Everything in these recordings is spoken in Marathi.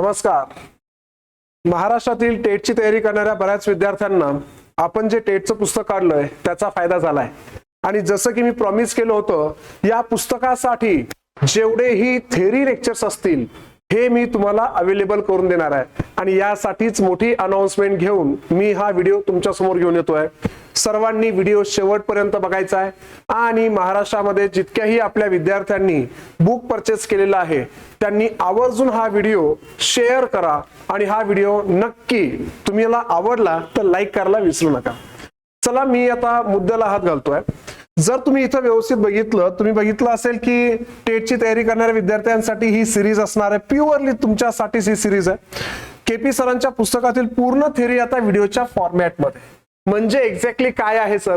नमस्कार. महाराष्ट्रातील टेटची तयारी करणाऱ्या बऱ्याच विद्यार्थ्यांना आपण जे टेटचं पुस्तक काढलंय त्याचा फायदा झालाय. आणि जसं की मी प्रॉमिस केलं होतं या पुस्तकासाठी जेवढेही थेरी लेक्चर्स असतील हे मी तुम्हाला अवेलेबल करून देणार आहे. आणि यासाठीच मोठी अनाउन्समेंट घेऊन मी हा व्हिडिओ तुमच्यासमोर घेऊन येतोय. सर्वांनी व्हिडिओ शेवटपर्यंत बघायचा आहे. आणि महाराष्ट्रामध्ये जितक्याही आपल्या विद्यार्थ्यांनी बुक परचेस केलेला आहे त्यांनी आवर्जून हा व्हिडिओ शेअर करा. आणि हा व्हिडिओ नक्की तुम्हाला आवडला तर लाईक करायला विसरू नका. चला मी आता मुद्द्याला हात घालतोय. जर तुम्ही इथं व्यवस्थित बघितलं तुम्ही बघितलं असेल की टेटची तयारी करणाऱ्या विद्यार्थ्यांसाठी ही सिरीज असणार आहे. प्युअरली तुमच्यासाठीच ही सिरीज आहे. के पी सरांच्या पुस्तकातील पूर्ण थेरी आता व्हिडिओच्या फॉर्मॅटमध्ये म्हणजे एक्झॅक्टली काय आहे सर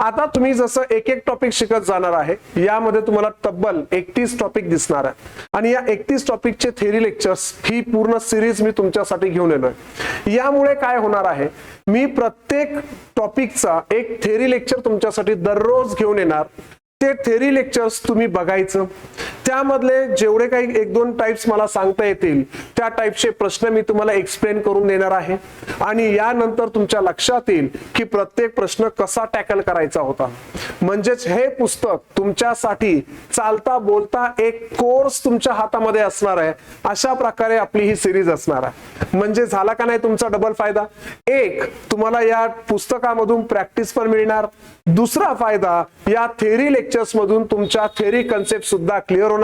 आता तुम्ही जसं एक एक टॉपिक शिकत जाणार आहे यामध्ये तुम्हाला तब्बल एकतीस टॉपिक दिसणार आहे आणि या एकतीस टॉपिकचे थेरी लेक्चर्स ही पूर्ण सिरीज मी तुमच्यासाठी घेऊन येणार यामुळे काय होणार आहे मी प्रत्येक टॉपिकचा एक थेरी लेक्चर तुमच्यासाठी दररोज घेऊन येणार. ते थेरी लेक्चर्स तुम्ही बघायचं. त्यामधले जेवढे काही एक दोन टाइप्स मला सांगता येतील त्या टाईपचे प्रश्न मी तुम्हाला एक्सप्लेन करून देणार आहे. आणि यानंतर तुमच्या लक्षात येईल की प्रत्येक प्रश्न कसा टॅकल करायचा होता. म्हणजेच हे पुस्तक तुमच्यासाठी चालता बोलता एक कोर्स तुमच्या हातामध्ये असणार आहे. अशा प्रकारे आपली ही सिरीज असणार आहे. म्हणजे झाला का नाही तुमचा डबल फायदा? एक तुम्हाला या पुस्तकामधून प्रॅक्टिस पण मिळणार. दुसरा फायदा या थेरी लेक्चर्स मधून तुमच्या थेरी कन्सेप्ट सुद्धा क्लिअर होणार.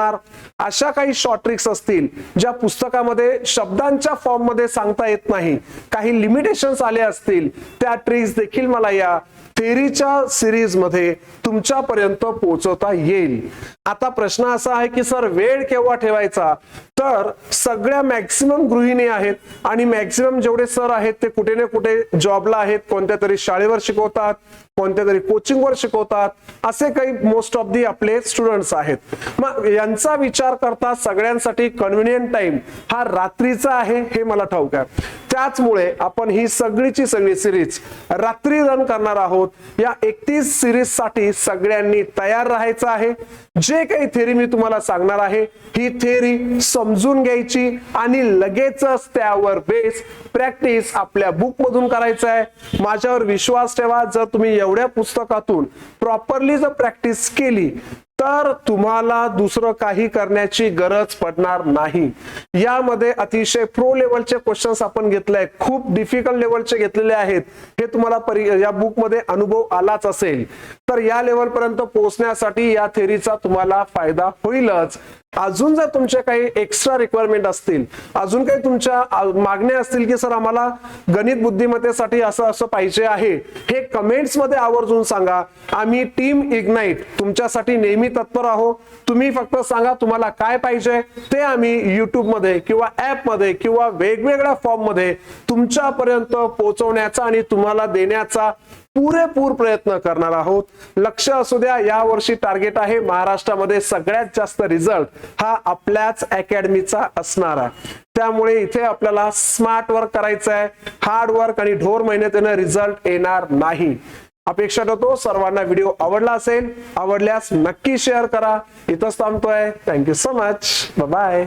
अशा काही शॉर्ट ट्रिक्स असतील ज्या पुस्तकामध्ये शब्दांच्या फॉर्ममध्ये सांगता येत नाही. काही लिमिटेशन्स आले असतील त्या ट्रिक्स देखील मला या थेरीच्या सिरीजमध्ये तुमच्यापर्यंत पोहोचवता येईल. आता प्रश्न असा आहे की सर वेळ केव्हा ठेवायचा? तर सगळ्या मॅक्सिमम गृहिणी आहेत आणि मॅक्सिमम जेवढे सर आहेत ते कुठे ना कुठे जॉबला आहेत कोणत्या तरी शाळेवर शिकवतात कोणत्या तरी कोचिंगवर शिकवतात असे काही मोस्ट ऑफ दी आपले स्टुडंट्स आहेत. मग यांचा विचार करता सगळ्यांसाठी कन्व्हिनियंट टाइम हा रात्रीचा आहे हे मला ठाऊक आहे. त्याचमुळे आपण ही सगळीची सगळी सिरीज रात्री रन करणार आहोत. या एकतीस सिरीजसाठी सगळ्यांनी तयार राहायचं आहे. जे काही थेरी मी तुम्हाला सांगणार आहे ही थेरी समजून घ्यायची आणि लगेचच त्यावर बेस प्रॅक्टिस आपल्या बुक मधून करायचं आहे. माझ्यावर विश्वास ठेवा जर तुम्ही एवढ्या पुस्तकातून प्रॉपरली जर प्रॅक्टिस केली तर तुम्हाला दुसरं काही करण्याची गरज पडणार नाही. यामध्ये अतिशय प्रो लेवलचे क्वेश्चन्स आपण घेतले आहेत. खूप डिफिकल्ट लेवलचे घेतलेले आहेत. हे तुम्हाला परि या बुकमध्ये अनुभव आलाच असेल. तर या लेवल पर्यंत पोहोचण्यासाठी या थेरीचा तुम्हाला फायदा होईलच. अजून जर तुमचे काही एक्स्ट्रा रिक्वायरमेंट असतील अजून काही तुमच्या मागण्या असतील की सर आम्हाला गणित बुद्धिमत्तेसाठी असं असं पाहिजे आहे हे कमेंट्समध्ये आवर्जून सांगा. आम्ही टीम इग्नाइट तुमच्यासाठी नेहमी तत्पर आहोत तुम्ही फक्त सांगा तुम्हाला काय पाहिजे ते आम्ही युट्यूबमध्ये किंवा ऍपमध्ये किंवा वेगवेगळ्या फॉर्ममध्ये तुमच्यापर्यंत पोहोचवण्याचा आणि तुम्हाला देण्याचा पुरेपूर प्रयत्न करणार आहोत. लक्ष असू द्या या वर्षी टार्गेट आहे. महाराष्ट्रामध्ये सगळ्यात जास्त रिझल्ट हा आपल्याच अकॅडमीचा असणार आहे. त्यामुळे इथे आपल्याला स्मार्ट वर्क करायचं आहे हार्ड वर्क आणि ढोर मेहनतीनं रिझल्ट येणार नाही. अपेक्षा करतो सर्वांना व्हिडिओ आवडला असेल आवडल्यास नक्की शेअर करा. इथंच थांबतोय. Thank you so much bye